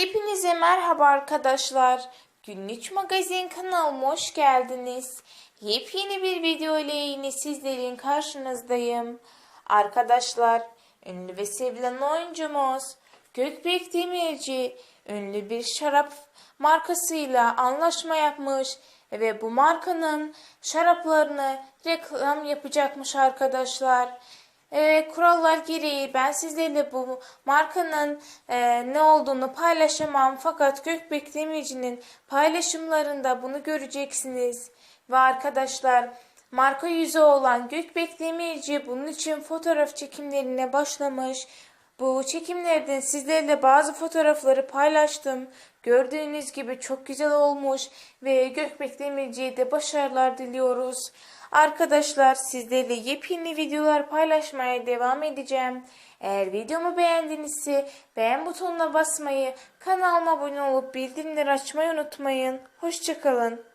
Hepinize merhaba arkadaşlar. Günlük Magazin kanalıma hoş geldiniz. Yepyeni bir video ile yine sizlerin karşınızdayım. Arkadaşlar, ünlü ve sevilen oyuncumuz Gökbek Demirci ünlü bir şarap markasıyla anlaşma yapmış ve bu markanın şaraplarını reklam yapacakmış arkadaşlar. Ee, kurallar gereği ben sizlerle bu markanın e, ne olduğunu paylaşamam fakat Gökbek Demirci'nin paylaşımlarında bunu göreceksiniz. Ve arkadaşlar marka yüzü olan Gökbek Demirci bunun için fotoğraf çekimlerine başlamış. Bu çekimlerden sizlerle bazı fotoğrafları paylaştım. Gördüğünüz gibi çok güzel olmuş ve Gökbek Demirci'ye de başarılar diliyoruz. Arkadaşlar sizlerle yepyeni videolar paylaşmaya devam edeceğim. Eğer videomu beğendinizse beğen butonuna basmayı, kanalıma abone olup bildirimleri açmayı unutmayın. Hoşçakalın.